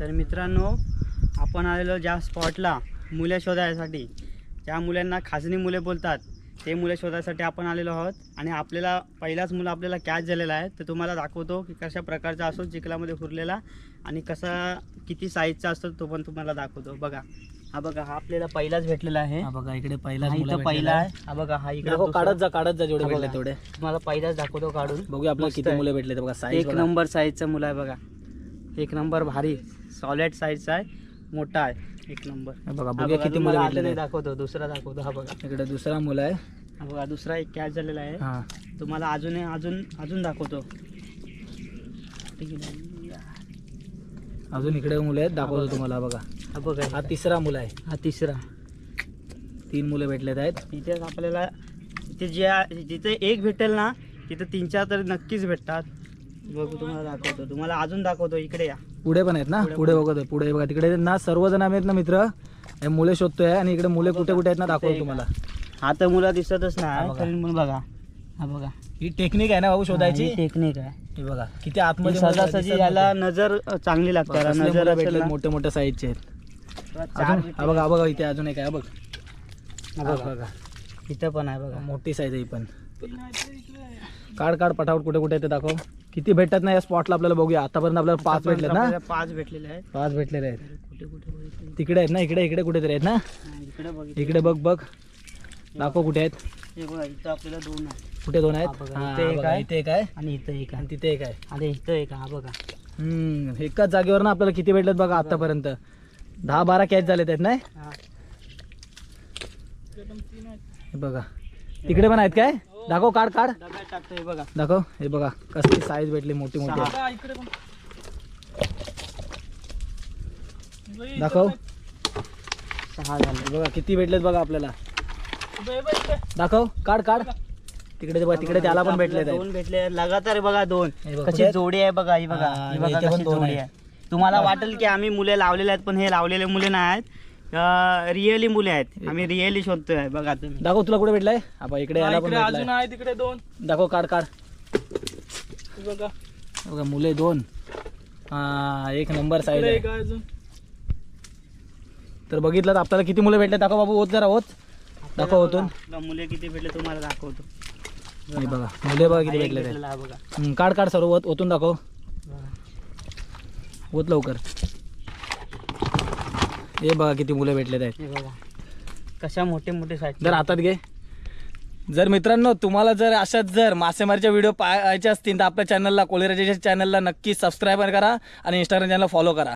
तर मित्रांनो आपण आलेलो ज्या स्पॉटला मुले शोधायसाठी. ज्या मुलांना खाजणी मुले बोलतात ते मुले शोधायसाठी आपण आलेलो आहोत. आणि आपल्याला पहिलाच मुलं आपल्याला कॅच झालेला आहे. तर तुम्हाला दाखवतो की कशा प्रकारचा असतो चिखलामध्ये फुरलेला आणि कसा किती साईजचा असतो तो पण तुम्हाला दाखवतो. बघा. हा बघा हा आपल्याला पहिलाच भेटलेला आहे. हा बघा इकडे पहिला हा इथं पहिला आहे. हा बघा हा इकडे दुसरा. काढत जा काढत जा जेवढे हा भेटले. तेवढे. तुम्हाला पहिलाच दाखवतो काढून. बघूया आपल्याला किती. मुलं भेटले बघा साईज एक नंबर साईजचा मुलं आहे बघा. एक नंबर भारी. सॉलिड साईजचा आहे. मोठा आहे. एक नंबर. बघा बघा, किती मुलं भेटले दाखवतो दुसरा दाखवतो. हा बघा. इकडे दुसरा मुलं आहे. हा बघा दुसरा एक कॅच झालेला आहे. हा. तुम्हाला अजून अजून अजून दाखवतो. अजून इकडे मुलं आहेत दाखवतो तुम्हाला बघा. हा बघा. हा तिसरा मुलं आहे. हा तिसरा. तीन मुलं भेटलेत आहेत. तिथे आपल्याला तिथे जे जिथे एक भेटेल ना तिथे तीन चार तर नक्कीच भेटतात. बघू तुम्हाला दाखवतो. तुम्हाला अजून दाखवतो इकडे या. पुढे पण आहेत ना? पुढे पुढे बघत पुढे बघा. तिकडे ना सर्वजण आम्ही आहेत ना मित्र? हे मुले शोधतोय आणि इकडे मुले कुठे कुठे आहेत ना दाखवतो तुम्हाला. हा तर मुलं दिसतच नाही बघा. तरी पण बघा. हा बघा. ही टेक्निक आहे ना भाऊ शोधायची? टेक्निक आहे. हे बघा किती आतमध्ये सहजासहजी याला. नजर चांगली लागते याला कसले नजर मुलं असेल भेटलेत ना, मोठे मोठे साईजचे आहेत हा बघा बघा इथे अजून एक आहे बघ. बघा. इथं पण आहे बघा. मोठी साईज आहे पण. काढ काढ पटापट कुठे कुठे ते दाखव. किती भेटतात ना या स्पॉटला आपल्याला बघूया. आतापर्यंत आपल्याला पाच भेटलेत ना? आपल्याला पाच भेटलेले आहेत. पाच भेटलेले आहेत. कुठे कुठे बघितले? तिकडे आहेत ना? इकडे इकडे कुठेतरी आहेत ना? हा, इकडे बघितले इकडे. बघ बघ. दाखव कुठे आहेत. हे बघा इथं आपल्याला दोन आहे कुठे दोन हा आहेत बघा, हा, इथे एक बघा, आहे. इथे एक आहे. आणि इथं एक आहे. आणि तिथे एक आहे. इथं एक हा बघा. हम्म एकाच जागेवर ना आपल्याला किती भेटलेत बघा आतापर्यंत? दहा बारा कॅच झालेत आहेत नाही हा. हे बघा. तिकडे पण आहेत काय? दाखव काढ काढ डब्यात टाकतोय बघा. दाखव. हे बघा कसली साईज भेटली मोठी मोठी. दाखव. सहा झाले. बघा किती भेटलेत बघा आपल्याला. दाखव. काढ काढ तिकडे बघा तिकडे त्याला पण आहेत. दोन भेटले लगातार बघा दोन. हे बघा, कशी आहेत? जोडी आहे बघा ही बघा. हा, ही बघा इथे पण कशी दोन जोडी आहेत. आहे. तुम्हाला वाटेल की आम्ही मुले लावलेले आहेत पण हे लावलेले मुले नाही आहेत. रिअली मुले आहेत. आम्ही रिअली शोधतोय बघा तुम्ही. दाखव तुला कुठे भेटलाय? हा बघा इकडे याला पण भेटलाय. आहे तिकडे दोन. दाखव काढ काढ. बघा हे बघा. मुले दोन. हा एक नंबर आहे. तर बघितलं तर आपल्याला किती मुलं भेटले? दाखव बाबू होत जरा होत दाखव होतून बघा, मुले किती भेटले तुम्हाला दाखवतो. बघा मुले बघा हा किती एक भेटले ते. भेटलेला आहे बघा. हम्म, काढ काढ सर्व होत ओतून दाखव. बघा. होत लवकर. हे बघा किती मुलं भेटलेत आहेत. हे बघा. कशा मोठे मोठे साईज जर हातात घे. जर मित्रांनो तुम्हाला जर अशाच जर मासेमारीच्या व्हिडिओ पाहायचे असतील तर आपल्या चॅनलला कोळीराजाच्या चॅनलला नक्की सबस्क्राईब करा आणि इंस्टाग्राम चॅनल फॉलो करा.